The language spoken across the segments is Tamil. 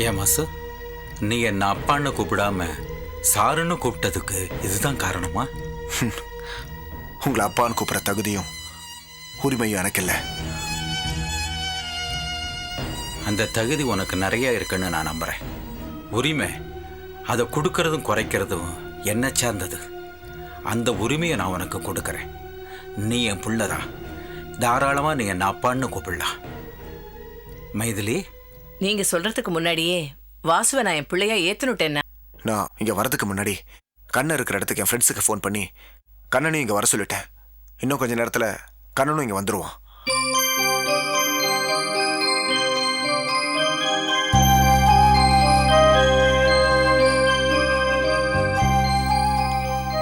ஏன் மாசு? நீ என்ன அப்பான்னு கூப்பிடாம சாருன்னு கூப்பிட்டதுக்கு இதுதான் காரணமா? உங்களை அப்பான்னு கூப்பிட்ற தகுதியும் உரிமையும் எனக்கு இல்லை அந்த தகுதி உனக்கு நிறைய இருக்குன்னு நான் நம்புறேன். உரிமை அதை கொடுக்கறதும் குறைக்கிறதும் என்ன சார்ந்தது. அந்த உரிமையை நான் உனக்கு கொடுக்கறேன். நீ என் புள்ளதான் தாராளமாக நீ என்ன அப்பான்னு கூப்பிடலாம். மைதிலி நீங்க சொல்றதுக்கு முன்னாடியே வாசுவை நான் என் பிள்ளையா ஏத்துனுட்டேன்னா. நான் இங்கே வரதுக்கு முன்னாடி கண்ணன் இருக்கிற இடத்துக்கு என் ஃப்ரெண்ட்ஸுக்கு ஃபோன் பண்ணி கண்ணனையும் இங்கே வர சொல்லிட்டேன். இன்னும் கொஞ்ச நேரத்தில் கண்ணனும் இங்கே வந்துடுவான்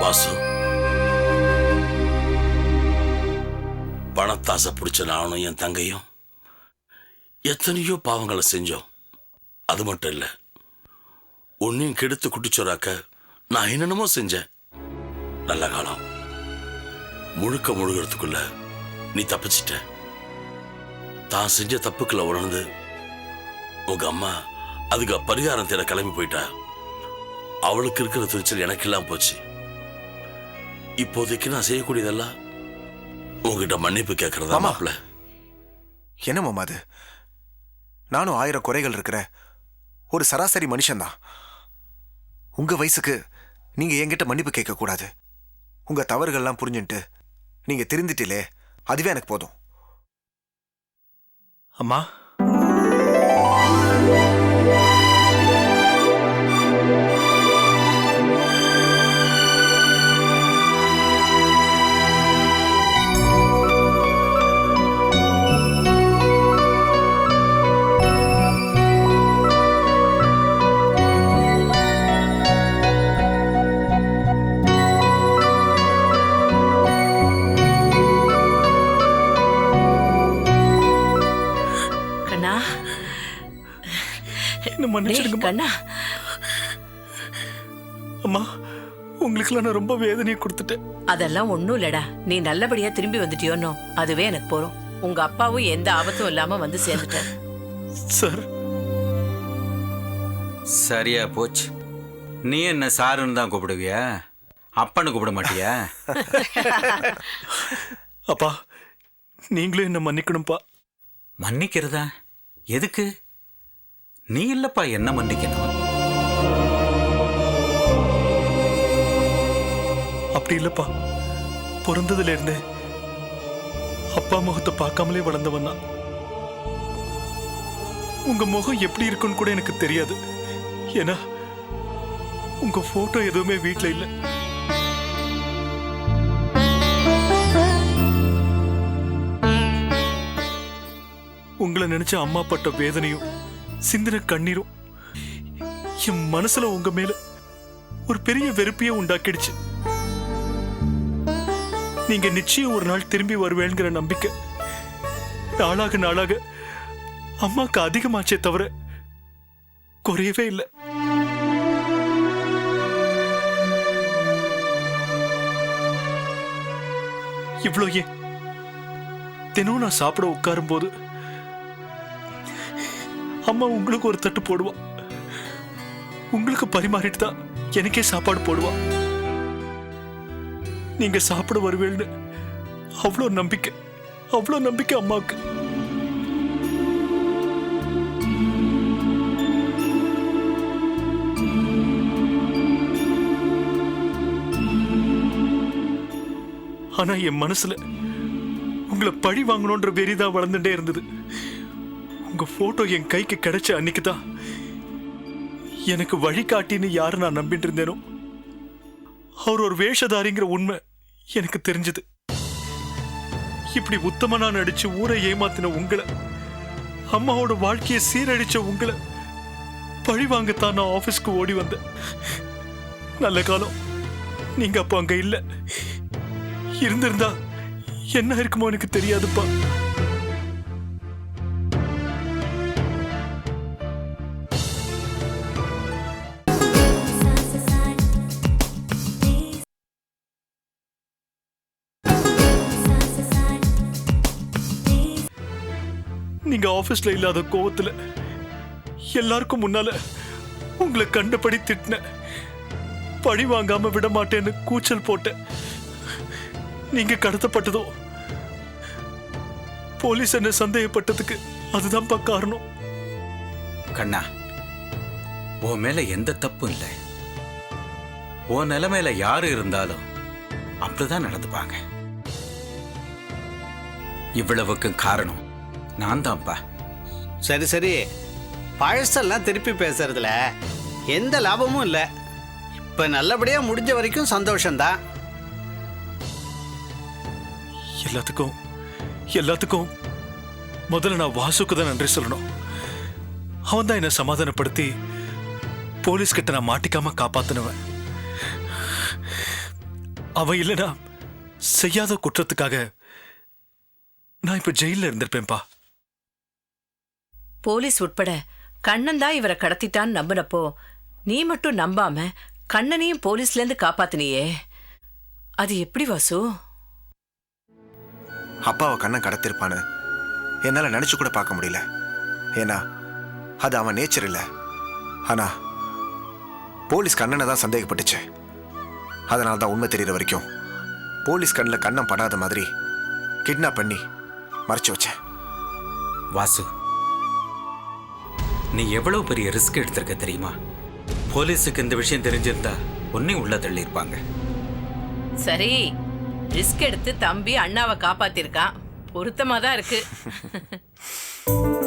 வாசு. பணத்தாசை பிடிச்ச நானும் என் தங்கையும் எத்தனையோ பாவங்களை செஞ்சோம். அது மட்டும் இல்லை உன்னையும் கெடுத்து குட்டிச்சோராக்க நான் என்னென்னமோ செஞ்சேன். நல்ல காலம். முழுக்க முழுகிறதுக்குள்ள நீ தப்பிச்சிட்ட. தான் செஞ்ச தப்புக்களை உணர்ந்து உங்க அம்மா அதுக்கு பரிகாரம் தேட கிளம்பி போயிட்டா. அவளுக்கு இருக்கிற துணிச்சல் எனக்கு இல்லாம போச்சு. இப்போதைக்கு நான் செய்யக்கூடியதெல்லாம் உங்ககிட்ட மன்னிப்பு கேட்கறதா. மாப்ள என்ன மாமா அது? நானும் ஆயிரம் குறைகள் இருக்கிற ஒரு சராசரி மனுஷன்தான். உங்கள் வயசுக்கு நீங்கள் என்கிட்ட மன்னிப்பு கேட்கக்கூடாது. உங்கள் தவறுகள்லாம் புரிஞ்சுட்டு நீங்கள் திருந்திட்டிலே அதுவே எனக்கு போதும். அம்மா. என்ன டேய், மன்னிச்சிடுங்கம்மா கண்ணா. அம்மா உங்களுக்குலாம் நான் ரொம்ப வேதனையை கொடுத்துட்டேன். அதெல்லாம் ஒண்ணும் இல்லடா. நீ நல்லபடியா திரும்பி வந்துட்டியோன்னோ அதுவே எனக்கு போறோம். உங்க அப்பாவும் எந்த ஆபத்தும் இல்லாம வந்து சேர்ந்துட்டார். சார். சரியா போச்சு. நீ என்ன சாருன்னு தான் கூப்பிடுவியா? அப்பன்னு கூப்பிட மாட்டியா? அப்பா நீங்களும் என்ன மன்னிக்கணும்ப்பா மன்னிக்கிறதா? எதுக்கு? நீ இல்லப்பா என்ன மன்னிக்கணும்? அப்படி இல்லப்பா. பிறந்ததுல இருந்தே அப்பா முகத்தை பார்க்காமலே வளர்ந்தவன் தான் உங்க முகம் எப்படி இருக்குன்னு கூட எனக்கு தெரியாது. ஏன்னா உங்க போட்டோ எதுவுமே வீட்டுல இல்ல. உங்களை நினைச்ச அம்மா பட்ட வேதனையும் சிந்தின கண்ணீரும். என் மனசுல உங்க மேல ஒரு பெரிய வெறுப்பையே உண்டாக்கிடுச்சு. நீங்க நிச்சயம் ஒரு நாள் திரும்பி வருவேங்கிற நம்பிக்கை. நாளாக நாளாக அம்மாக்கு அதிகமாச்சே தவிர குறையவே இல்லை. இவ்வளோ ஏன்? தினம் நான் சாப்பிட உட்காரும் போது அம்மா உங்களுக்கு ஒரு தட்டு போடுவா. உங்களுக்கு பரிமாறிட்டு தான் எனக்கே சாப்பாடு போடுவா. நீங்க சாப்பிட வருவேன்னு அவ்வளோ நம்பிக்கை. அவ்வளோ நம்பிக்கை அம்மாவுக்கு. ஆனா என் மனசுல உங்களை பழி வாங்கணுன்ற வெறிதான் வளர்ந்துட்டே இருந்தது. உங்க போட்டோ என் கைக்கு கிடைச்ச அன்னைக்கு தான் எனக்கு வழிகாட்டின்னு யாரு நான் நம்பிட்டு இருந்தேனோ? அவர் ஒரு வேஷதாரிங்கிற உண்மை எனக்கு தெரிஞ்சது. இப்படி உத்தமனா நடிச்சு ஊரை ஏமாத்தின உங்களை அம்மாவோட வாழ்க்கையை சீரழிச்ச உங்களை பழி வாங்கத்தான் நான் ஆபீஸ்க்கு ஓடி வந்தேன். நல்ல காலம். நீங்க அப்ப அங்க இல்ல. இருந்திருந்தா என்ன இருக்குமோ எனக்கு தெரியாதுப்பா. நீங்க ஆபீஸ்ல இல்லாத கோவத்துல எல்லாருக்கும் முன்னால உங்களை கண்டபடி திட்டின பழி வாங்காம விட மாட்டேன்னு கூச்சல் போட்டேன். நீங்க கடத்தப்பட்டதோ போலீஸ் என்ன சந்தேகப்பட்டதுக்கு அதுதான்ப்பா காரணம். கண்ணா உன் மேல எந்த தப்பும் இல்லை. உன் நிலைமையில யாரு இருந்தாலும் அப்படிதான் நடந்துப்பாங்க. இவ்வளவுக்கு காரணம் நான் தான்ப்பா சரி சரி. பழசெல்லாம் திருப்பி பேசுறதுல எந்த லாபமும் இல்லை. இப்போ நல்லபடியாக முடிஞ்ச வரைக்கும் சந்தோஷம்தான். எல்லாத்துக்கும் எல்லாத்துக்கும் முதல்ல நான் வாசுக்கு தான் நன்றி சொல்லணும். அவன் தான் என்னை சமாதானப்படுத்தி போலீஸ் கிட்ட நான் மாட்டிக்காம காப்பாத்தினவன். அவன் இல்லைனா செய்யாத குற்றத்துக்காக நான் இப்ப ஜெயில இருந்திருப்பேன்பா போலீஸ் உட்பட கண்ணன் தான் இவரை கடத்திட்டான்னு நம்பினப்போ நீ மட்டும் நம்பாம கண்ணனையும் போலீஸ்ல இருந்து காப்பாத்தினியே. அது எப்படி வாசு? அப்பாவை கண்ணன் கடத்திருப்பான்னு என்னால் நினச்சி கூட பார்க்க முடியல. ஏன்னா அது அவன் நேச்சர் இல்லை. ஆனா போலீஸ் கண்ணனை தான் சந்தேகப்பட்டுச்சு. அதனால தான் உண்மை தெரிகிற வரைக்கும் போலீஸ் கண்ணில் கண்ணம் படாத மாதிரி கிட்னாப் பண்ணி மறைச்சு வச்சேன். வாசு நீ எவ்வளவு பெரிய ரிஸ்க் எடுத்திருக்க தெரியுமா? போலீஸுக்கு இந்த விஷயம் தெரிஞ்சிருந்தா உன்னையும் உள்ள தள்ளியிருப்பாங்க. சரி ரிஸ்க் எடுத்து தம்பி அண்ணாவை காப்பாத்திருக்கான். பொருத்தமா தான் இருக்கு.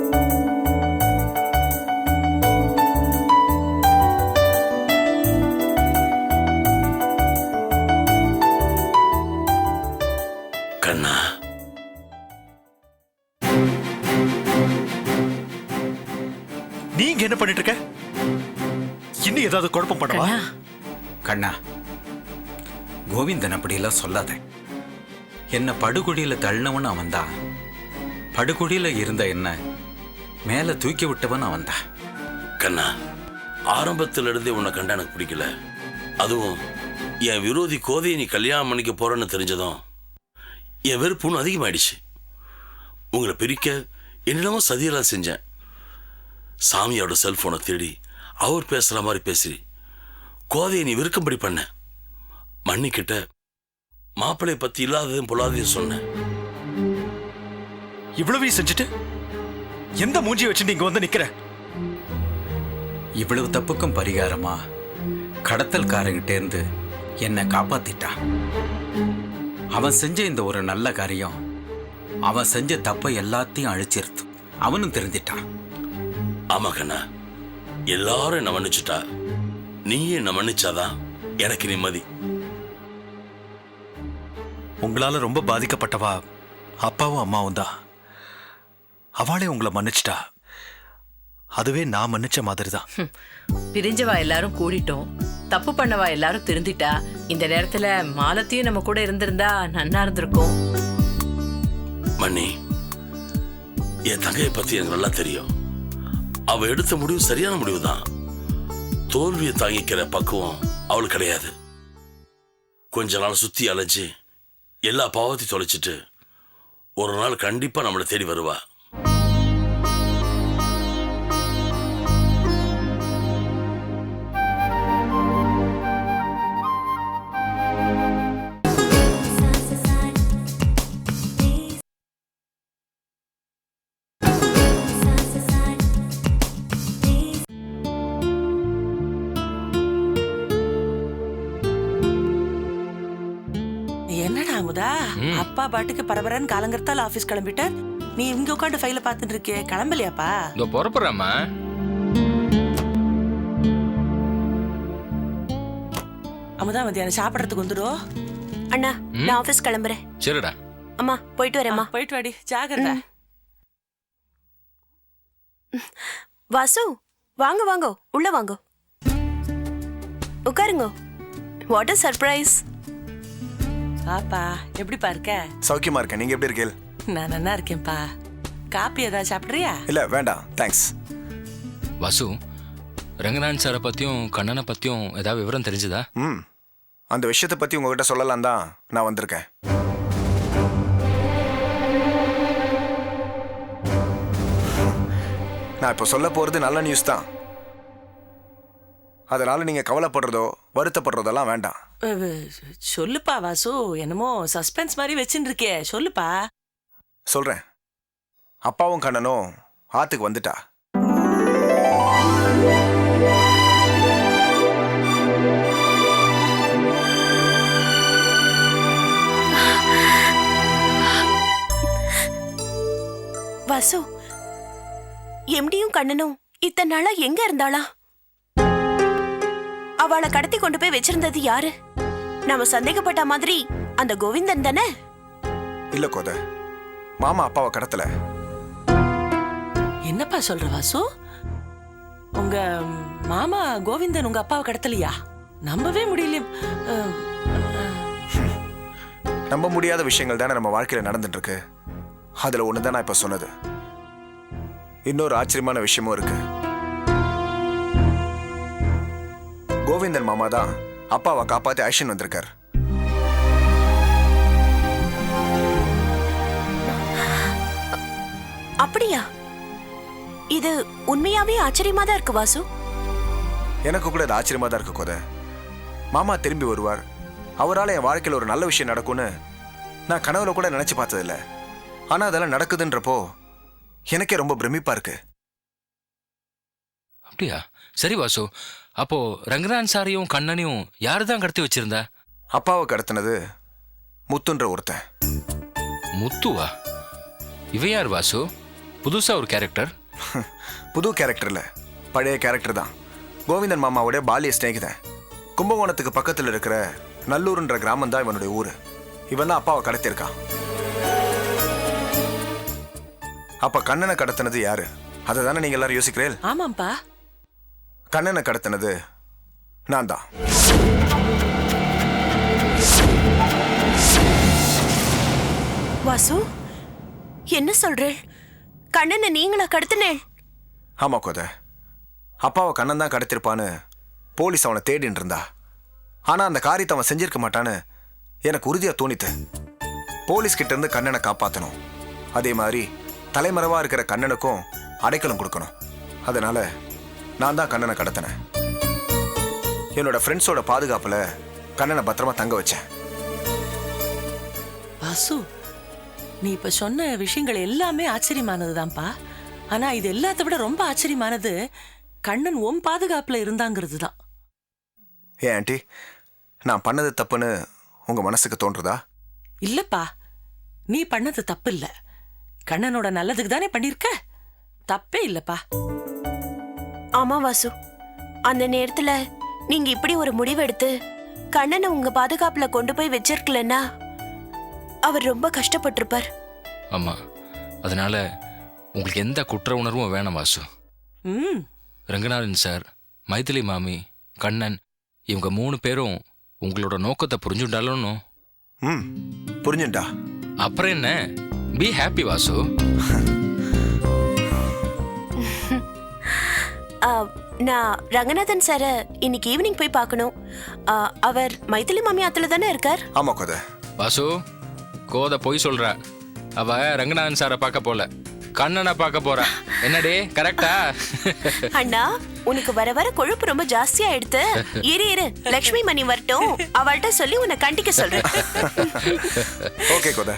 பண்ணிட்டு இருக்க இன்னும் ஏதாவது குழப்பம் பண்ணவா? கண்ணா. கோவிந்தன் அப்படியெல்லாம் சொல்லாத. என்ன படுகுழியில தள்ளினவன் அவன் தான் படுகுழியில இருந்த என்ன மேல தூக்கி விட்டவன் அவன் தான் கண்ணா ஆரம்பத்துல இருந்தே உன்னை கண்டா எனக்கு பிடிக்கல. அதுவும் என் விரோதி கோதையை நீ கல்யாணம் பண்ணிக்க போறேன்னு தெரிஞ்சதும் என் வெறுப்பு இன்னும் அதிகமாயிடுச்சு. உங்களை பிரிக்க என்னென்னமோ சதியெல்லாம் செஞ்சேன். சாமியோட செல்போனை தேடி அவர் பேசுற மாதிரி பேசி கோதையை நீ வெறுக்கும்படி பண்ண. மன்னிக்கிட்ட மாப்பிள்ளைய பத்தி இல்லாததையும் பொல்லாததையும் சொன்னேன் இவ்வளவையும் செஞ்சுட்டு எந்த மூஞ்சியை வச்சு நீங்க வந்து நிக்கிற? இவ்வளவு தப்புக்கும் பரிகாரமா? கடத்தல்காரங்கிட்ட இருந்து என்னை காப்பாத்திட்டான். அவன் செஞ்ச இந்த ஒரு நல்ல காரியம் அவன் செஞ்ச தப்பை எல்லாத்தையும் அழிச்சிருத்து அவனும் தெரிஞ்சிட்டான். ஆமா கண்ணா எல்லாரும் என்ன மன்னிச்சுட்டா. நீயே என்ன மன்னிச்சாதான் எனக்கு நிம்மதி. உங்களால ரொம்ப பாதிக்கப்பட்டவா அப்பாவும் அம்மாவும் தான். அவளே உங்களை மன்னிச்சிட்டா. அதுவே நான் மன்னிச்ச மாதிரி தான் பிரிஞ்சவா எல்லாரும் கூடிட்டோம். தப்பு பண்ணவா எல்லாரும் திருந்திட்டா. இந்த நேரத்துல மாலத்தையும் நம்ம கூட இருந்திருந்தா நன்னா இருந்திருக்கும். மண்ணி என் தங்கையை பத்தி எனக்கு நல்லா தெரியும். அவ எடுத்த முடிவு சரியான முடிவு தான் தோல்வியை தாங்கிக்கிற பக்குவம் அவளுக்கு கிடையாது. கொஞ்ச நாள் சுத்தி அலைஞ்சு எல்லா பாவத்தையும் தொலைச்சிட்டு ஒரு நாள் கண்டிப்பா நம்மளை தேடி வருவா. அப்பா பாட்டுக்கு பரபரன்னு காலங்கர்த்தால ஆபீஸ் கிளம்பிட்டார். நீ இங்க உட்காந்து ஃபைல பாத்துட்டு இருக்கியே கிளம்பலையாப்பா? இதோ புறப்படுறேம்மா. அமுதா மத்தியானம் சாப்பிடறதுக்கு வந்துடும் அண்ணா நான் ஆபீஸ் கிளம்புறேன். சரிடா. அம்மா போயிட்டு வரேம்மா. போயிட்டு வாடி. ஜாகிரதா வாசு வாங்க வாங்க. உள்ள வாங்க. உட்காருங்க. வாட் அ சர்ப்ரைஸ் பாப்பா எப்படிப்பா இருக்க? சௌக்கியமா இருக்கேன். நீங்க எப்படி இருக்கீங்க? நான் நல்லா இருக்கேன்ப்பா. காப்பி ஏதாவது சாப்பிடுறியா? இல்ல வேண்டாம். தேங்க்ஸ் வாசு ரங்கநாதன் சாரை பத்தியும் கண்ணனை பத்தியும் ஏதாவது விவரம் தெரிஞ்சுதா? ம். அந்த விஷயத்தை பத்தி உங்ககிட்ட சொல்லலாம் தான் நான் வந்திருக்கேன். நான் இப்போ சொல்ல போறது நல்ல நியூஸ் தான். அதனால நீங்க கவலைப்படுறதோ வருத்தப்படுறதெல்லாம் வேண்டாம். அஹ், சொல்லுப்பா வாசு. என்னமோ சஸ்பென்ஸ் மாதிரி வச்சுட்டு இருக்கே சொல்லுப்பா. சொல்றேன். அப்பாவும் கண்ணனும் ஆத்துக்கு வந்துட்டா. வாசு எம்டியும் கண்ணனும் இத்தனை நாளா எங்க இருந்தாளா? அவளை கடத்தி கொண்டு போய் வச்சிருந்தது யாரு? நாம சந்தேகப்பட்ட மாதிரி அந்த கோவிந்தன் தானே? இல்ல கோத மாமா அப்பாவை கடத்தல. என்னப்பா சொல்ற வாசு? உங்க மாமா கோவிந்தன் உங்க அப்பாவை கடத்தலையா? நம்பவே முடியலையே நம்ப முடியாத விஷயங்கள் தானே நம்ம வாழ்க்கையில நடந்துட்டு இருக்கு அதுல ஒண்ணுதான் நான் இப்ப சொன்னது. இன்னொரு ஆச்சரியமான விஷயமும் இருக்கு. கோவிந்தன் மாமா தான் அப்பாவை காப்பாத்தி ஆக்ஷன் வந்திருக்கார். அப்படியா? இது உண்மையாவே ஆச்சரியமா தான் இருக்கு வாசு. எனக்கு கூட அது ஆச்சரியமா தான் இருக்கு கோத. மாமா திரும்பி வருவார். அவரால் என் வாழ்க்கையில் ஒரு நல்ல விஷயம் நடக்கும்னு நான் கனவுல கூட நினைச்சு பார்த்ததில்ல. ஆனா அதெல்லாம் நடக்குதுன்றப்போ எனக்கே ரொம்ப பிரமிப்பா இருக்கு. அப்படியா? சரி வாசு. அப்போ ரங்கநாதன் சாரையும் கண்ணனையும் யாரு தான் கடத்தி வச்சிருந்தா? அப்பாவை கடத்தினது முத்துன்ற ஒருத்தன். முத்துவா? இவன் யார் வாசு? புதுசா ஒரு கேரக்டர் புது கேரக்டர்ல பழைய கேரக்டர் தான். கோவிந்தன் மாமாவுடைய பாலிய சிநேகிதன். கும்பகோணத்துக்கு பக்கத்தில் இருக்கிற நல்லூர்ன்ற கிராமம் தான் இவனுடைய ஊர். இவன் தான் அப்பாவை கடத்தியிருக்கான். அப்ப கண்ணனை கடத்தினது யாரு? அதை தானே நீங்க எல்லாரும் யோசிக்கிறேன் ஆமாம்ப்பா கண்ணனை கடத்தினது நான் தான் வாசு என்ன சொல்றேள் கண்ணனை நீங்களா கடத்தினேள் ஆமா கோத. அப்பாவை கண்ணன் தான் கடத்திருப்பான்னு போலீஸ் அவனை தேடின்னு இருந்தா. ஆனா அந்த காரியத்தை அவன் செஞ்சிருக்க மாட்டான்னு எனக்கு உறுதியா தோணித்து. போலீஸ் கிட்ட இருந்து கண்ணனை காப்பாத்தணும். அதே மாதிரி தலைமறைவா இருக்கிற கண்ணனுக்கும் அடைக்கலம் கொடுக்கணும். அதனால நான் தான் கண்ணனை கடத்தினேன். என்னோட ஃப்ரெண்ட்ஸோட பாதுகாப்புல கண்ணனை பத்திரமா தங்க வச்சேன். வாசு நீ இப்ப சொன்ன விஷயங்கள் எல்லாமே ஆச்சரியமானதுதான்ப்பா. ஆனா இது எல்லாத்த விட ரொம்ப ஆச்சரியமானது கண்ணன் ஓம் பாதுகாப்புல இருந்தாங்கிறது தான் ஏன் ஆண்டி நான் பண்ணது தப்புன்னு உங்க மனசுக்கு தோன்றுதா? இல்லப்பா நீ பண்ணது தப்பு இல்ல கண்ணனோட நல்லதுக்கு தானே பண்ணிருக்க? தப்பே இல்லப்பா. ஆமா வாசு. அந்த நேரத்துல நீங்க இப்படி ஒரு முடிவெடுத்து கண்ணனை உங்க பாதுகாப்புல கொண்டு போய் வச்சிருக்கலன்னா அவர் ரொம்ப கஷ்டப்பட்டிருப்பார். ஆமா. அதனால உங்களுக்கு எந்த குற்ற உணர்வும் வேணாம் வாசு. ம். ரங்கநாதன் சார் மைதிலி மாமி கண்ணன் இவங்க மூணு பேரும் உங்களோட நோக்கத்தை புரிஞ்சுட்டாலும் ம். புரிஞ்சுண்டா. அப்புறம் என்ன? Be happy Vasu. நான் ரங்கநாதன் சார இன்னைக்கு ஈவினிங் போய் பார்க்கணும். ஆ, அவர் மைதிலி மாமி ஆத்துல தானே இருக்கார்? ஆமா கோத. வாசு கோத பொய் சொல்றா. அவ ரங்கநாதன் சாரை பார்க்க போல. கண்ணனை பார்க்க போறா. என்னடே கரெக்டா அண்ணா உனக்கு வர வர கொழுப்பு ரொம்ப ஜாஸ்தியா எடுத்து இரு இரு லக்ஷ்மி மணி வரட்டும். அவள்கிட்ட சொல்லி உன்னை கண்டிக்க சொல்றேன். ஓகே கோத.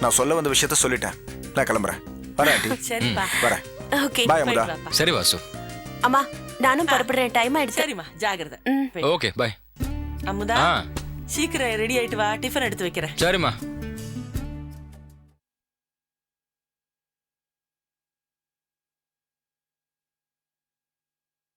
நான் சொல்ல வந்த விஷயத்த சொல்லிட்டேன். நான் கிளம்புறேன். வரேன் ஆண்டி. சரிப்பா. வரேன். ஓகே. பாய் அமுதா. சரி வாசு. அம்மா நானும் புறப்படுறேன். டைம் ஆயிடுச்சு. சரிம்மா ஜாகிரதை. ஓகே பாய் அமுதா ஆ. சீக்கிரம் ரெடி ஆயிட்டு வா. டிஃபன் எடுத்து வைக்கிறேன். சரிம்மா.